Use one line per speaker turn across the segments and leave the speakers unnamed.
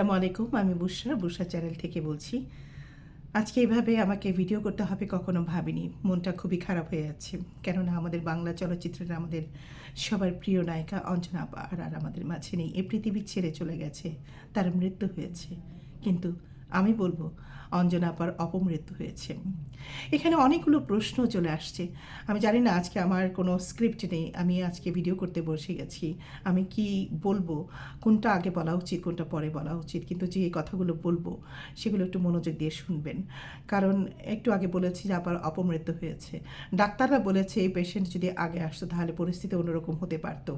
আসসালামু আলাইকুম, আমি বুসরা বুসরা চ্যানেল থেকে বলছি। আজকে এইভাবে আমাকে ভিডিও করতে হবে কখনো ভাবিনি। মনটা খুবই খারাপ হয়ে যাচ্ছে। কেননা আমাদের বাংলা চলচ্চিত্রের আমাদের সবার প্রিয় নায়িকা অঞ্জনা আর আর আমাদের মাঝে নেই। এ পৃথিবী ছেড়ে চলে গেছে, তার মৃত্যু হয়েছে। কিন্তু আমি বলব, অঞ্জনা আপার অপমৃত্যু হয়েছে। এখানে অনেকগুলো প্রশ্ন চলে আসছে। আমি জানি না আজকে আমার কোনো স্ক্রিপ্ট নেই, আমি আজকে ভিডিও করতে বসে গেছি। আমি কি বলব, কোনটা আগে বলা উচিত, কোনটা পরে বলা উচিত, কিন্তু যে কথাগুলো বলব, সেগুলো একটু মনোযোগ দিয়ে শুনবেন। কারণ একটু আগে বলেছি যে আবার অপমৃত্যু হয়েছে। ডাক্তাররা বলেছে, এই পেশেন্ট যদি আগে আসতো, তাহলে পরিস্থিতি অন্যরকম হতে পারতো।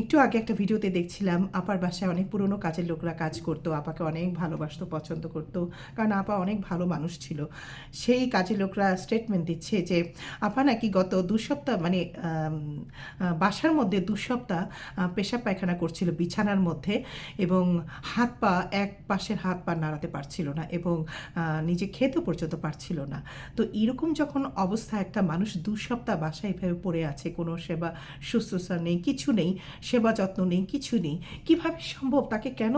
একটু আগে একটা ভিডিওতে দেখছিলাম, আপার বাসায় অনেক পুরনো কাজের লোকরা কাজ করতো, আপাকে অনেক ভালোবাসতো, পছন্দ করতো, কারণ আপা অনেক ভালো মানুষ ছিল। সেই কাজের লোকরা স্টেটমেন্ট দিচ্ছে যে, আপা নাকি গত দু সপ্তাহ মানে বাসার মধ্যে দু সপ্তাহ পেশাব পায়খানা করছিল বিছানার মধ্যে এবং হাত পা, এক পাশের হাত পা নাড়াতে পারছিল না এবং নিজে খেতে পর্যন্ত পারছিল না। তো এরকম যখন অবস্থা, একটা মানুষ দু সপ্তাহ বাসায় এভাবে পড়ে আছে, কোনো সেবা, শুশ্রূষা নেই, কিছু নেই, সেবা যত্ন নেই, কিছু নেই। কীভাবে সম্ভব? তাকে কেন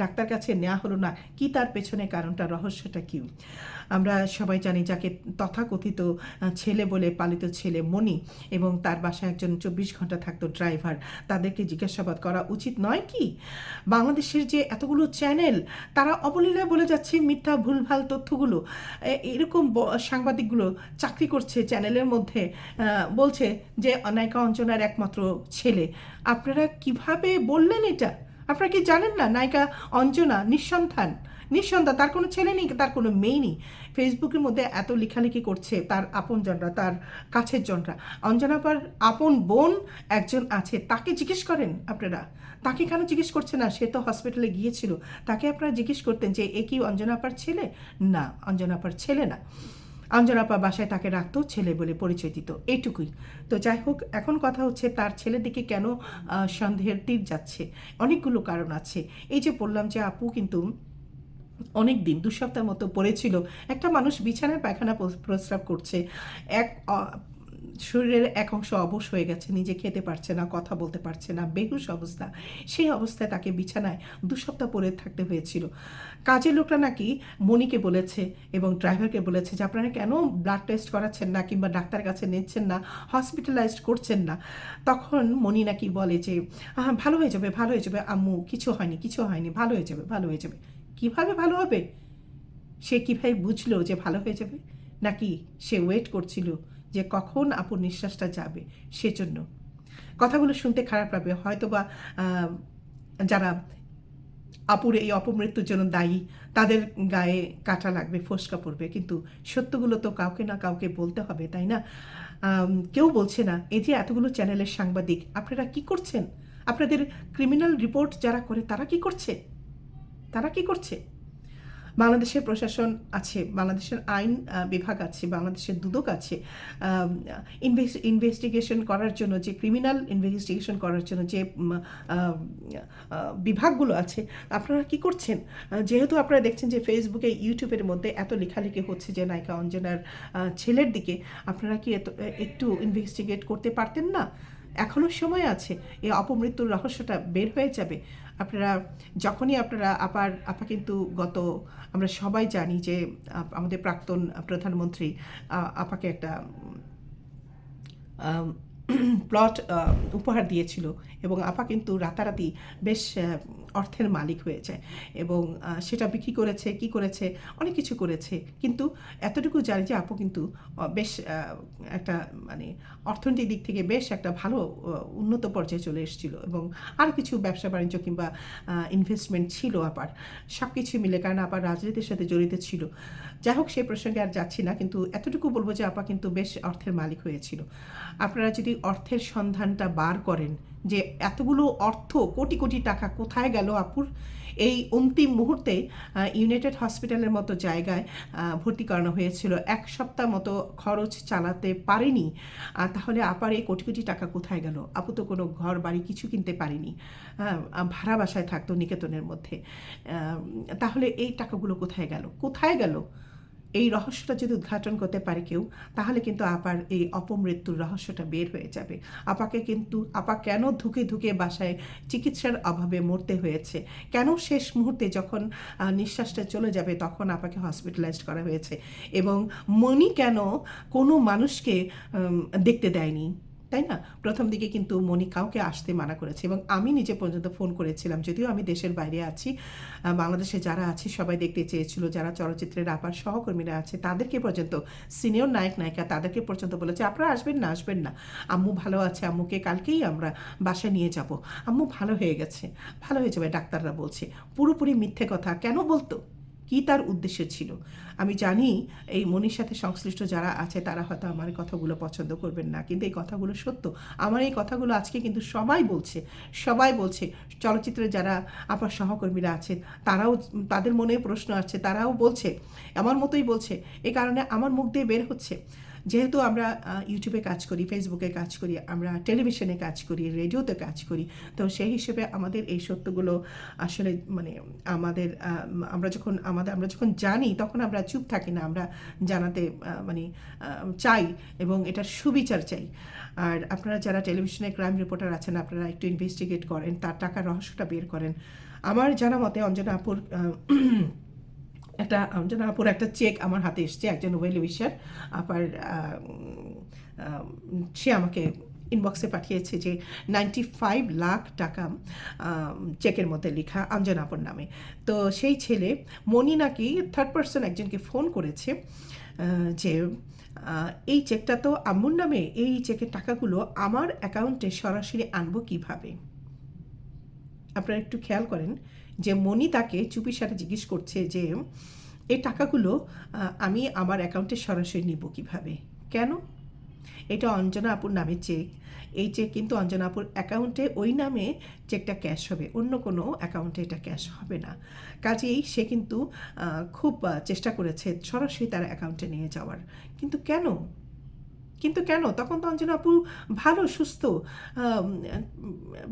ডাক্তার কাছে নেওয়া হলো না? কি তার পেছনে কারণটা, রহস্যটা কি? আমরা সবাই জানি যাকে তথাকথিত ছেলে বলে পালিত ছেলে মণি এবং তার বাসায় একজন চব্বিশ ঘণ্টা থাকতো ড্রাইভার। তাদেরকে জিজ্ঞাসাবাদ করা উচিত নয় কি? বাংলাদেশের যে এতগুলো চ্যানেল, তারা অবলীলায় বলে যাচ্ছে মিথ্যা, ভুলভাল তথ্যগুলো। এরকম সাংবাদিকগুলো চাকরি করছে চ্যানেলের মধ্যে বলছে যে নায়িকা অঞ্জনার একমাত্র ছেলে। আপনারা কীভাবে বললেন এটা? আপনারা কি জানেন না? নায়িকা অঞ্জনা, নিঃসন্তান। নিঃসন্তান, তার কোনো ছেলে নেই, তার কোনো মেয়ে নেই। ফেসবুকের মধ্যে এত লেখালেখি করছে তার আপন জনরা তার কাছের জনরা। অঞ্জনাপার আপন বোন একজন আছে, তাকে জিজ্ঞেস করেন আপনারা? তাকে কেন জিজ্ঞেস করছে না? সে তো হসপিটালে গিয়েছিল। তাকে আপনারা জিজ্ঞেস করতেন যে, এ কি অঞ্জনাপার ছেলে? না অঞ্জনাপার ছেলে না। অঞ্জনাপা বাসায় তাকে রাখত ছেলে বলে পরিচয় দিত। এইটুকুই। তো যাই হোক, এখন কথা হচ্ছে তার ছেলের দিকে কেন সন্দেহের তীর যাচ্ছে। অনেকগুলো কারণ আছে। এই যে বললাম যে আপু কিন্তু অনেক দিন দু সপ্তাহ মতো পড়েছিল। একটা মানুষ বিছানায় পায়খানা প্রস- প্রস্রাব করছে। এক শরীরের এক অংশ অবশ হয়ে গেছে নিজে খেতে পারছে না কথা বলতে পারছে না বেহুশ অবস্থা। সেই অবস্থায় তাকে বিছানায় দু সপ্তাহ পরে থাকতে হয়েছিল। কাজের লোকরা নাকি মনিকে বলেছে এবং ড্রাইভারকে বলেছে যে আপনারা কেন ব্লাড টেস্ট করাচ্ছেন না কিংবা ডাক্তার কাছে নিচ্ছেন না হসপিটালাইজড করছেন না? তখন মনি নাকি বলে যে "আহা, ভালো হয়ে যাবে ভালো হয়ে যাবে আম্মু কিছু হয়নি কিছু হয়নি ভালো হয়ে যাবে ভালো হয়ে যাবে। কীভাবে ভালো হবে? সে কীভাবে বুঝলো যে ভালো হয়ে যাবে? নাকি সে ওয়েট করছিল যে কখন আপুর নিঃশ্বাসটা যাবে, সেজন্য। কথাগুলো শুনতে খারাপ লাগবে। হয়তো বা যারা আপুর এই অপমৃত্যুর জন্য দায়ী, তাদের গায়ে কাটা লাগবে, ফোসকা পড়বে। কিন্তু সত্যগুলো তো কাউকে না কাউকে বলতে হবে, তাই না? কেউ বলছে না, এই যে এতগুলো চ্যানেলের সাংবাদিক, আপনারা কি করছেন? আপনাদের ক্রিমিনাল রিপোর্ট যারা করে, তারা কি করছে? তারা কি করছে? বাংলাদেশের প্রশাসন আছে, বাংলাদেশের আইন বিভাগ আছে, বাংলাদেশের দুদক আছে ইনভেস্টিগেশন করার জন্য, যে ক্রিমিনাল ইনভেস্টিগেশন করার জন্য যে বিভাগগুলো আছে, আপনারা কি করছেন? যেহেতু আপনারা দেখছেন যে ফেসবুকে ইউটিউবের মধ্যে এত লেখালেখি হচ্ছে যে নায়িকা অঞ্জনার ছেলের দিকে, আপনারা কি এত একটু ইনভেস্টিগেট করতে পারতেন না? এখনও সময় আছে, এই অপমৃত্যুর রহস্যটা বের হয়ে যাবে। আপনারা, যখনই আপনারা আপার, আপা কিন্তু গত, আমরা সবাই জানি যে আমাদের প্রাক্তন প্রধানমন্ত্রী আপাকে একটা প্লট উপহার দিয়েছিল এবং আপা কিন্তু রাতারাতি বেশ অর্থের মালিক হয়ে যায় এবং সেটা বিক্রি করেছে, কি করেছে, অনেক কিছু করেছে। কিন্তু এতটুকু জানি যে আপু কিন্তু বেশ একটা মানে অর্থনৈতিক দিক থেকে বেশ একটা ভালো উন্নত পর্যায়ে চলে এসেছিল এবং আরও কিছু ব্যবসা বাণিজ্য কিংবা ইনভেস্টমেন্ট ছিল আপার। সব কিছু মিলে, কারণ আবার রাজনীতির সাথে জড়িত ছিল। যাই হোক সেই প্রসঙ্গে আর যাচ্ছি না, কিন্তু এতটুকু বলব যে আপা কিন্তু বেশ অর্থের মালিক হয়েছিল। আপনারা যদি অর্থের সন্ধানটা বার করেন যে এতগুলো অর্থ, কোটি কোটি টাকা কোথায় গেল আপুর? এই অন্তিম মুহূর্তে ইউনাইটেড হসপিটালের মতো জায়গায় ভর্তি করানো হয়েছিল। এক সপ্তাহ মতো খরচ চালাতে পারেনি। তাহলে আপার এই কোটি কোটি টাকা কোথায় গেল? আপু তো কোনো ঘর, বাড়ি কিছু কিনতে পারেনি। ভাড়া বাসায় থাকতো নিকেতনের মধ্যে। তাহলে এই টাকাগুলো কোথায় গেল? কোথায় গেল? এই রহস্যটা যদি উদ্ঘাটন করতে পারে কেউ, তাহলে কিন্তু আপার এই অপমৃত্যুর রহস্যটা বের হয়ে যাবে। আপাকে কিন্তু, আপা কেন ধুকে ধুকে বাসায় চিকিৎসার অভাবে মরতে হয়েছে? কেন শেষ মুহূর্তে যখন নিঃশ্বাসটা চলে যাবে তখন আপাকে হসপিটালাইজড করা হয়েছে? এবং মনি কেন কোনো মানুষকে দেখতে দেয়নি? তাই না? প্রথম দিকে কিন্তু মনি কাউকে আসতে মানা করেছে এবং আমি নিজে পর্যন্ত ফোন করেছিলাম, যদিও আমি দেশের বাইরে আছি বাংলাদেশে যারা আছে সবাই দেখতে চেয়েছিল, যারা চলচ্চিত্রের আপার সহকর্মীরা আছে, তাদেরকে পর্যন্ত, সিনিয়র নায়ক, নায়িকা তাদেরকে পর্যন্ত বলেছে, আপনারা আসবেন না আসবেন না। আম্মু ভালো আছে, আম্মুকে কালকেই আমরা বাসায় নিয়ে যাব। আম্মু ভালো হয়ে গেছে, ভালো হয়ে যাবে ডাক্তাররা বলছে। পুরোপুরি মিথ্যে কথা, কেন বলতো? কি তার উদ্দেশ্য ছিল? আমি জানি এই মনির সাথে সংশ্লিষ্ট যারা আছে, তারা হয়তো আমার কথাগুলো পছন্দ করবেন না। কিন্তু এই কথাগুলো সত্য। আমার এই কথাগুলো আজকে কিন্তু সবাই বলছে। সবাই বলছে। চলচ্চিত্রে যারা আপনার সহকর্মীরা আছে তারাও তাদের মনে প্রশ্ন আছে তারাও বলছে, আমার মতোই বলছে। এ কারণে আমার মুখ দিয়ে বের হচ্ছে। যেহেতু আমরা ইউটিউবে কাজ করি ফেসবুকে কাজ করি, আমরা টেলিভিশনে কাজ করি রেডিওতে কাজ করি, তো সেই হিসেবে আমাদের এই সত্যগুলো আসলে মানে আমাদের আমরা যখন আমাদের, আমরা যখন জানি, তখন আমরা চুপ থাকি না, আমরা জানাতে মানে চাই এবং এটার সুবিচার চাই। আর আপনারা যারা টেলিভিশনে ক্রাইম রিপোর্টার আছেন, আপনারা একটু ইনভেস্টিগেট করেন, তার টাকার রহস্যটা বের করেন। আমার জানা মতে অঞ্জনা আপুর একটা অঞ্জনা আপুর একটা চেক আমার হাতে এসছে, একজন ওয়েল উইশার আবার সে আমাকে ইনবক্সে পাঠিয়েছে যে নাইনটি ফাইভ লাখ টাকা চেকের মধ্যে লেখা অঞ্জনা আপুর নামে। তো সেই ছেলে মনি নাকি থার্ড পার্সন একজনকে ফোন করেছে যে এই চেকটা তো আম্মুর নামে, এই চেকের টাকাগুলো আমার অ্যাকাউন্টে সরাসরি আনব কীভাবে? আপনারা একটু খেয়াল করেন। যে মনি তাকে চুপির সাথে জিজ্ঞেস করছে যে এই টাকাগুলো আমি আমার অ্যাকাউন্টে সরাসরি নিব কীভাবে? কেন? এটা অঞ্জনা আপুর নামে চেক এই চেক কিন্তু অঞ্জনা আপুর অ্যাকাউন্টে ওই নামে চেকটা ক্যাশ হবে। অন্য কোনো অ্যাকাউন্টে এটা ক্যাশ হবে না। কাজেই সে কিন্তু খুব চেষ্টা করেছে সরাসরি তার অ্যাকাউন্টে নিয়ে যাওয়ার। কিন্তু কেন? কিন্তু কেন? তখন তো অঞ্জনা আপু ভালো, সুস্থ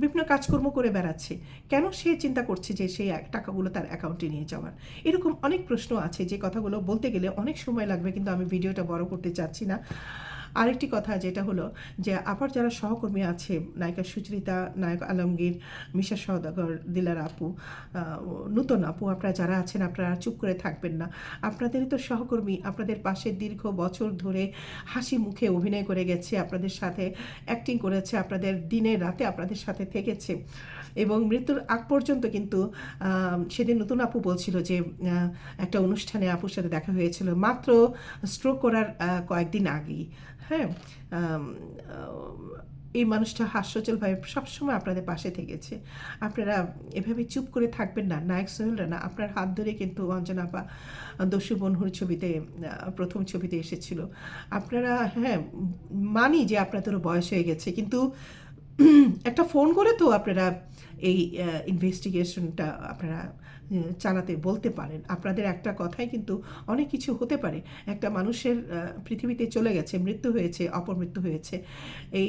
বিভিন্ন কাজকর্ম করে বেড়াচ্ছে। কেন সে চিন্তা করছে যে সেই টাকাগুলো তার অ্যাকাউন্টে নিয়ে যাওয়ার? এরকম অনেক প্রশ্ন আছে যে কথাগুলো বলতে গেলে অনেক সময় লাগবে, কিন্তু আমি ভিডিওটা বড় করতে চাচ্ছি না। আরেকটি কথা যেটা হলো যে আবার যারা সহকর্মী আছে, নায়িকা সুচরিতা, নায়ক আলমগীর, মিশা সওদাগর, দিলার আপু নূতন আপু, আপনারা যারা আছেন আপনারা চুপ করে থাকবেন না। আপনাদেরই তো সহকর্মী, আপনাদের পাশে দীর্ঘ বছর ধরে হাসি মুখে অভিনয় করে গেছে, আপনাদের সাথে অ্যাক্টিং করেছে, আপনাদের দিনে রাতে আপনাদের সাথে থেকেছে। এবং মৃত্যুর আগ পর্যন্ত কিন্তু সেদিন নতুন আপু বলছিল যে একটা অনুষ্ঠানে আপুর সাথে দেখা হয়েছিল। মাত্র স্ট্রোক করার কয়েকদিন আগেই। হ্যাঁ? এই মানুষটা হাস্যচলভাবে সবসময় আপনাদের পাশে থেকেছে। আপনারা এভাবে চুপ করে থাকবেন না। নায়ক সোহেলরা না আপনার হাত ধরে কিন্তু অঞ্জনা আপা, দস্যু বনহুর ছবিতে প্রথম ছবিতে এসেছিল। আপনারা হ্যাঁ মানি যে আপনাদেরও বয়স হয়ে গেছে, কিন্তু একটা ফোন করে তো আপনারা এই ইনভেস্টিগেশনটা আপনারা চালাতে, বলতে পারেন। আপনাদের একটা কথাই কিন্তু অনেক কিছু হতে পারে। একটা মানুষের পৃথিবীতে চলে গেছে, মৃত্যু হয়েছে অপমৃত্যু হয়েছে। এই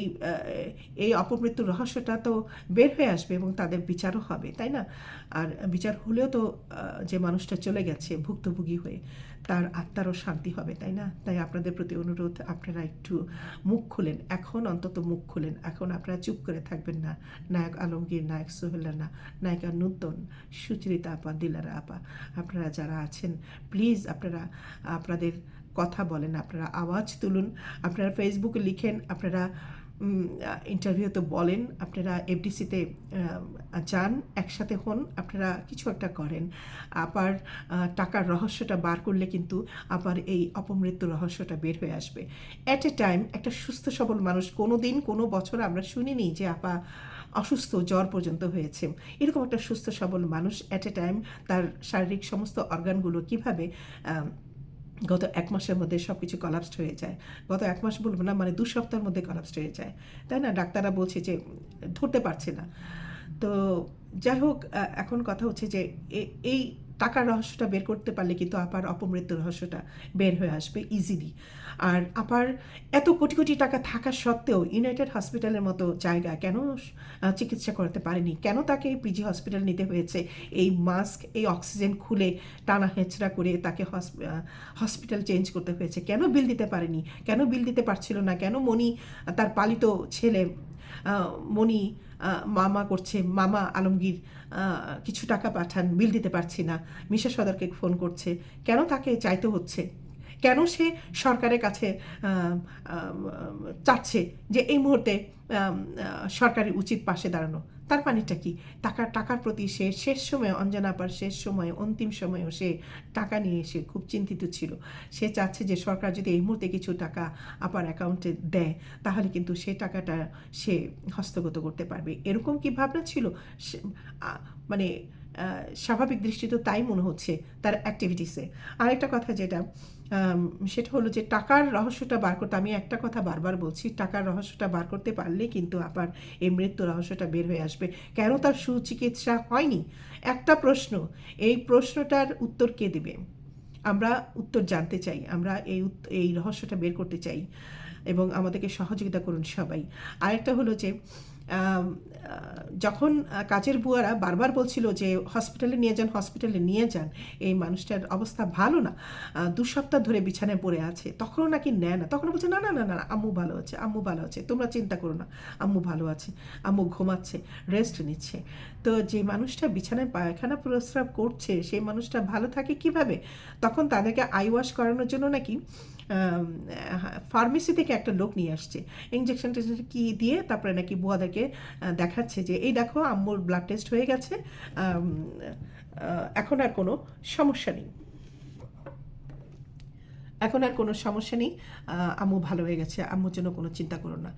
এই অপমৃত্যুর রহস্যটা তো বের হয়ে আসবে এবং তাদের বিচারও হবে, তাই না? আর বিচার হলেও তো যে মানুষটা চলে গেছে, ভুক্তভোগী হয়ে, তার আত্মারও শান্তি হবে, তাই না? তাই আপনাদের প্রতি অনুরোধ, আপনারা একটু মুখ খুলেন। এখন অন্তত মুখ খুলেন। এখন আপনারা চুপ করে থাকবেন না। নায়ক আলমগীর, নায়ক সোহেলা না নায়িকা নূতন, সুচরিতা দিলারা আপা, আপনারা যারা আছেন প্লিজ আপনারা, আপনাদের কথা বলেন, আপনারা আওয়াজ তুলুন, আপনারা ফেসবুকে লিখেন, আপনারা ইন্টারভিউতে বলেন, আপনারা এফডিসিতে যান, একসাথে হন, আপনারা কিছু একটা করেন। আবার টাকার রহস্যটা বার করলে কিন্তু আবার এই অপমৃত্যু রহস্যটা বের হয়ে আসবে। অ্যাট এ টাইম একটা সুস্থ সবল মানুষ কোনো দিন কোনো বছর আমরা শুনিনি যে আপা অসুস্থ, জ্বর পর্যন্ত হয়েছে। এরকম একটা সুস্থ সবল মানুষ অ্যাট এ টাইম তার শারীরিক সমস্ত অর্গানগুলো কীভাবে গত এক মাসের মধ্যে সব কিছু কলাপসড হয়ে যায়। গত এক মাস বলব না মানে দু সপ্তাহের মধ্যে কলাপসড হয়ে যায়। তাই না? ডাক্তাররা বলছে যে, ধরতে পারছে না। তো যাই হোক এখন কথা হচ্ছে যে এই টাকার রহস্যটা বের করতে পারলে কিন্তু আপার অপমৃত্যুর রহস্যটা বের হয়ে আসবে ইজিলি আর আপার এত কোটি কোটি টাকা থাকা সত্ত্বেও ইউনাইটেড হসপিটালের মতো জায়গা কেন চিকিৎসা করতে পারেনি? কেন তাকে পিজি হসপিটাল নিতে হয়েছে? এই মাস্ক এই অক্সিজেন খুলে টানা হেঁচড়া করে তাকে হস- হসপিটাল চেঞ্জ করতে হয়েছে? কেন বিল দিতে পারেনি? কেন বিল দিতে পারছিল না? কেন মনি তার পালিত ছেলে মনি মামা করছে, মামা আলমগীর কিছু টাকা পাঠান, বিল দিতে পারছি না। মিশা সদরকে ফোন করছে, কেন তাকে চাইতে হচ্ছে? কেন সে সরকারের কাছে চাচ্ছে যে এই মুহূর্তে সরকারের উচিত পাশে দাঁড়ানো? তার মানেটা কি? টাকার টাকার প্রতি সে শেষ সময়ে, অঞ্জনা আপার শেষ সময়ে, অন্তিম সময়েও সে টাকা নিয়ে এসে খুব চিন্তিত ছিল। সে চাচ্ছে যে সরকার যদি এই মুহূর্তে কিছু টাকা আপার অ্যাকাউন্টে দেয়, তাহলে কিন্তু সে টাকাটা সে হস্তগত করতে পারবে। এরকম কি ভাবনা ছিল? সে- মানে স্বাভাবিক দৃষ্টি তো তাই মনে হচ্ছে তার অ্যাক্টিভিটিসে আরেকটা কথা যেটা সেটা হলো যে টাকার রহস্যটা বার করতে, আমি একটা কথা বারবার বলছি, টাকার রহস্যটা বার করতে পারলে কিন্তু আবার এই মৃত্যু রহস্যটা বের হয়ে আসবে। কেন তার সুচিকিৎসা হয়নি? একটা প্রশ্ন, এই প্রশ্নটার উত্তর কে দেবে? আমরা উত্তর জানতে চাই, আমরা এই এই রহস্যটা বের করতে চাই এবং আমাদেরকে সহযোগিতা করুন সবাই। আরেকটা হলো যে যখন কাজের বুয়ারা বারবার বলছিল যে হসপিটালে নিয়ে যান হসপিটালে নিয়ে যান, এই মানুষটার অবস্থা ভালো না দু সপ্তাহ ধরে বিছানায় পড়ে আছে, তখনও নাকি নেয় না তখন বলছে, না না না না আম্মু ভালো আছে, আম্মু ভালো আছে, তোমরা চিন্তা করো না, আম্মু ভালো আছে, আম্মু ঘুমাচ্ছে রেস্ট নিচ্ছে। তো যে মানুষটা বিছানায় পায়খানা প্রস্রাব করছে, সেই মানুষটা ভালো থাকে কীভাবে? তখন তাদেরকে আই ওয়াশ করানোর জন্য নাকি ফার্মেসি থেকে একটা লোক নিয়ে আসছে। ইঞ্জেকশন টেকশন কি দিয়ে? তারপরে নাকি বুয়াদেরকে দেখাচ্ছে যে, এই দেখো, আম্মুর ব্লাড টেস্ট হয়ে গেছে এখন আর কোনো সমস্যা নেই। এখন আর কোনো সমস্যা নেই আম্মু ভালো হয়ে গেছে, আম্মুর জন্য কোনো চিন্তা করো না।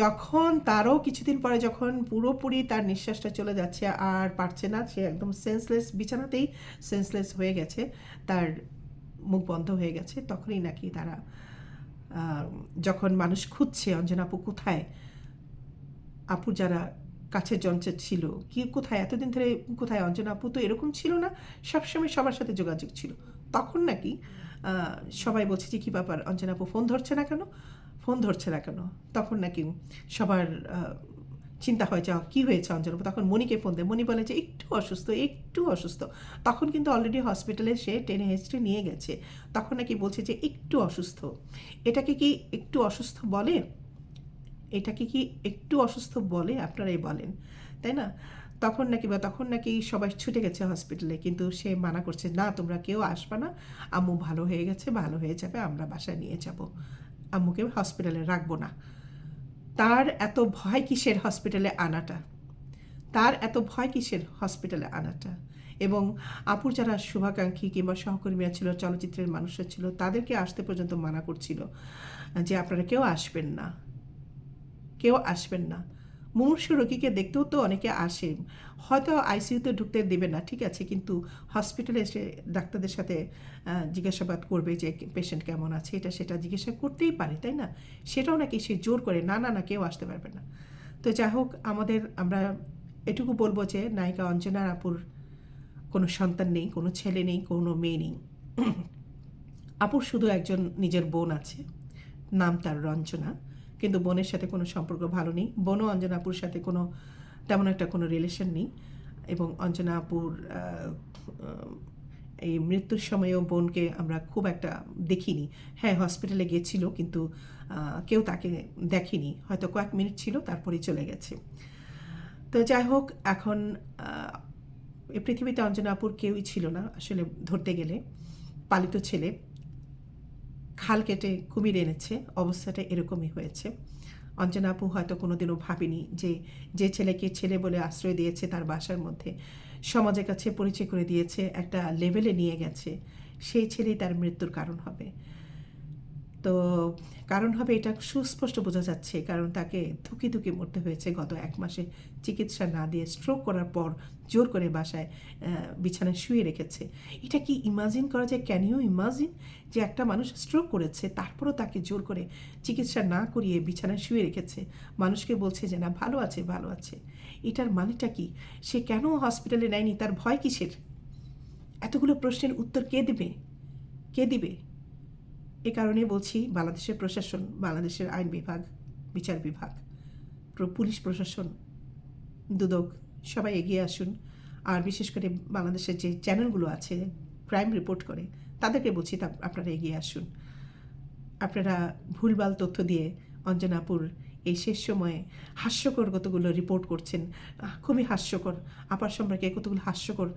যখন তারও কিছুদিন পরে যখন পুরোপুরি তার নিঃশ্বাসটা চলে যাচ্ছে, আর পারছে না, সে একদম সেন্সলেস বিছানাতেই সেন্সলেস হয়ে গেছে, তার মুখ বন্ধ হয়ে গেছে, তখনই নাকি তারা যখন মানুষ খুঁজছে, অঞ্জনা আপু কোথায়? আপু যারা কাছের যন্ত্র ছিল, কি কোথায়? এতদিন ধরে কোথায়? অঞ্জনা আপু তো এরকম ছিল না, সবসময় সবার সাথে যোগাযোগ ছিল। তখন নাকি সবাই বলছে যে, কী ব্যাপার? অঞ্জনা আপু ফোন ধরছে না কেন? ফোন ধরছে না কেন? তখন নাকি সবার চিন্তা হয় যে কী হয়েছে অঞ্জনা? তখন মনিকে ফোন দেয়। মনি বলে যে, একটু অসুস্থ একটু অসুস্থ। তখন কিন্তু অলরেডি হসপিটালে সে টেনে হেস্টে নিয়ে গেছে। তখন নাকি বলছে যে, একটু অসুস্থ। এটাকে কি একটু অসুস্থ বলে? এটাকে কি একটু অসুস্থ বলে? আপনারাই বলেন। তাই না? তখন নাকি বা তখন নাকি সবাই ছুটে গেছে হসপিটালে কিন্তু সে মানা করছে, না, তোমরা কেউ আসবে না। আম্মু ভালো হয়ে গেছে, ভালো হয়ে যাবে, আমরা বাসায় নিয়ে যাব। আম্মুকে হসপিটালে রাখব না। তার এত ভয় কিসের হসপিটালে আনাটা? তার এত ভয় কিসের হসপিটালে আনাটা? এবং আপুর যারা শুভাকাঙ্ক্ষী কিংবা সহকর্মীরা ছিল, চলচ্চিত্রের মানুষরা ছিল, তাদেরকে আসতে পর্যন্ত মানা করছিল যে আপনারা কেউ আসবেন না। কেউ আসবেন না। মুমূর্ষু রোগীকে দেখতেও তো অনেকে আসে হয়তো আইসিইউতে ঢুকতে দেবে না, ঠিক আছে, কিন্তু হসপিটালে এসে ডাক্তারদের সাথে জিজ্ঞাসাবাদ করবে যে পেশেন্ট কেমন আছে, এটা সেটা জিজ্ঞাসা করতেই পারে, তাই না? সেটাও নাকি সে জোর করে, না না না, কেউ আসতে পারবে না। তো যাই হোক, আমাদের, আমরা এটুকু বলব যে নায়িকা অঞ্জনা আপুর কোনো সন্তান নেই, কোনো ছেলে নেই, কোনো মেয়ে নেই। আপুর শুধু একজন নিজের বোন আছে, নাম তার রঞ্জনা। কিন্তু বোনের সাথে কোনো সম্পর্ক ভালো নেই। বোনও অঞ্জনা আপুর সাথে কোনো, তেমন একটা কোনো রিলেশন নেই। এবং অঞ্জনা আপুর এই মৃত্যুর সময়েও বোনকে আমরা খুব একটা দেখিনি। হ্যাঁ হসপিটালে গেছিল কিন্তু কেউ তাকে দেখেনি। হয়তো কয়েক মিনিট ছিল, তারপরেই চলে গেছে। তো যাই হোক, এখন পৃথিবীতে অঞ্জনা আপুর কেউই ছিল না, আসলে ধরতে গেলে। পালিত ছেলে। খাল কেটে কুমির এনেছে। অবস্থাটা এরকমই হয়েছে। অঞ্জনা আপু হয়তো কোনোদিনও ভাবেনি যে যে ছেলেকে ছেলে বলে আশ্রয় দিয়েছে তার বাসার মধ্যে। সমাজের কাছে পরিচয় করে দিয়েছে, একটা লেভেলে নিয়ে গেছে। সেই ছেলেই তার মৃত্যুর কারণ হবে। তো কারণ হবে এটা সুস্পষ্ট বোঝা যাচ্ছে, কারণ তাকে ধুকি ধুকি মরতে হয়েছে গত এক মাসে। চিকিৎসা না দিয়ে স্ট্রোক করার পর জোর করে বাসায় বিছানায় শুয়ে রেখেছে। এটা কি ইমাজিন করা যায়? ক্যান ইউ ইমাজিন যে একটা মানুষ স্ট্রোক করেছে, তারপরও তাকে জোর করে চিকিৎসা না করিয়ে বিছানায় শুয়ে রেখেছে? মানুষকে বলছে যে, না, ভালো আছে ভালো আছে। এটার মানেটা কি? সে কেন হসপিটালে নেয়নি? তার ভয় কিসের? এতগুলো প্রশ্নের উত্তর কে দেবে? কে দিবে? এ কারণে বলছি বাংলাদেশের প্রশাসন, বাংলাদেশের আইন বিভাগ, বিচার বিভাগ পুলিশ প্রশাসন, দুদক, সবাই এগিয়ে আসুন। আর বিশেষ করে বাংলাদেশের যে চ্যানেলগুলো আছে, ক্রাইম রিপোর্ট করে, তাদেরকে বলছি আপনারা এগিয়ে আসুন। আপনারা ভুলভাল তথ্য দিয়ে অঞ্জনাপুর এই শেষ সময়ে হাস্যকর কতগুলো রিপোর্ট করছেন। খুবই হাস্যকর। আপার সম্পর্কে কতগুলো হাস্যকর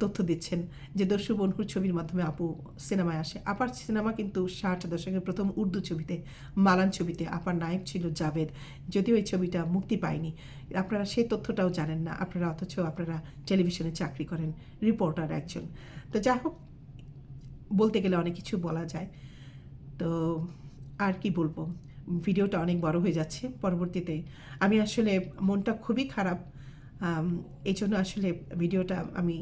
তথ্য দিচ্ছেন যে দস্যু বনহুর ছবির মাধ্যমে আপু সিনেমায় আসে। আপার সিনেমা কিন্তু ষাট দশকের প্রথম উর্দু ছবিতে, মালান ছবিতে আপার নায়ক ছিল জাভেদ। যদিও এই ছবিটা মুক্তি পায়নি। আপনারা সেই তথ্যটাও জানেন না। আপনারা অথচ আপনারা টেলিভিশনে চাকরি করেন রিপোর্টার একজন। তো যাই হোক, বলতে গেলে অনেক কিছু বলা যায়। তো আর কি বলব? ভিডিওটা অনেক বড় হয়ে যাচ্ছে পরবর্তীতে। আমি আসলে মনটা খুবই খারাপ এই জন্য আসলে ভিডিওটা আমি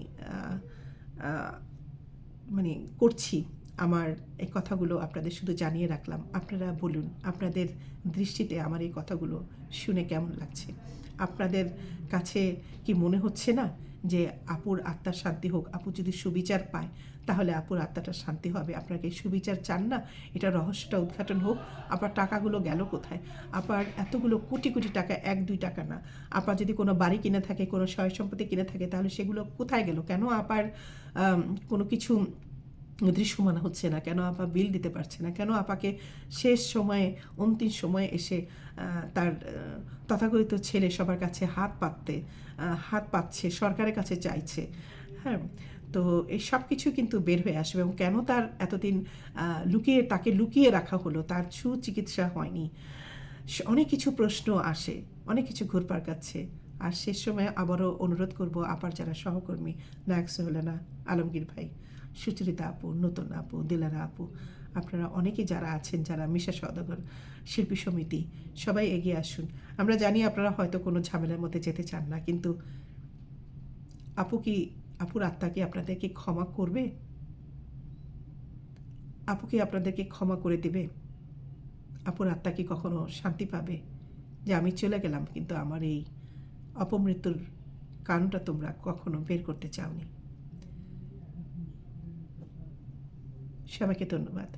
মানে করছি। আমার এই কথাগুলো আপনাদের শুধু জানিয়ে রাখলাম। আপনারা বলুন, আপনাদের দৃষ্টিতে আমার এই কথাগুলো শুনে কেমন লাগছে? আপনাদের কাছে কি মনে হচ্ছে না যে আপুর আত্মার শান্তি হোক, আপু যদি সুবিচার পায়, তাহলে আপুর আত্মাটা শান্তি হবে। আপনাকে সুবিচার চান না? এটা রহস্যটা উদ্ঘাটন হোক। আপার টাকাগুলো গেল কোথায়? আপার এতগুলো কোটি কোটি টাকা, এক, দুই টাকা না। আপা যদি কোনো বাড়ি কিনে থাকে, কোনো সয় সম্পত্তি কিনে থাকে, তাহলে সেগুলো কোথায় গেল? কেন আপার কোনো কিছু দৃশ্যমান হচ্ছে না। কেন আপা বিল দিতে পারছে না? কেন আপাকে শেষ সময়ে, অন্তিম সময়ে এসে তার তথাকথিত ছেলে সবার কাছে হাত পাততে হাত পাচ্ছে সরকারের কাছে চাইছে? হ্যাঁ তো এই সব কিছু কিন্তু বের হয়ে আসবে এবং কেন তার এতদিন লুকিয়ে, তাকে লুকিয়ে রাখা হলো, তার সুচিকিৎসা হয়নি? অনেক কিছু প্রশ্ন আসে, অনেক কিছু ঘুরপার কাচ্ছে আর শেষ সময় আবারও অনুরোধ করব আপার যারা সহকর্মী, নায়ক সোহেলানা আলমগীর ভাই। সুচরিতা আপু, নতুন আপু, দিলারা আপু, আপনারা অনেকে যারা আছেন, যারা মিশা সদাগর শিল্পী সমিতি, সবাই এগিয়ে আসুন। আমরা জানি আপনারা হয়তো কোনো ঝামেলার মধ্যে যেতে চান না, কিন্তু আপু কি, আপুর আত্মা কি আপনাদেরকে ক্ষমা করবে? আপু কি আপনাদেরকে ক্ষমা করে দেবে? আপুর আত্মা কি কখনো শান্তি পাবে? যে আমি চলে গেলাম, কিন্তু আমার এই অপমৃত্যুর কারণটা তোমরা কখনো বের করতে চাওনি। সবাইকে ধন্যবাদ।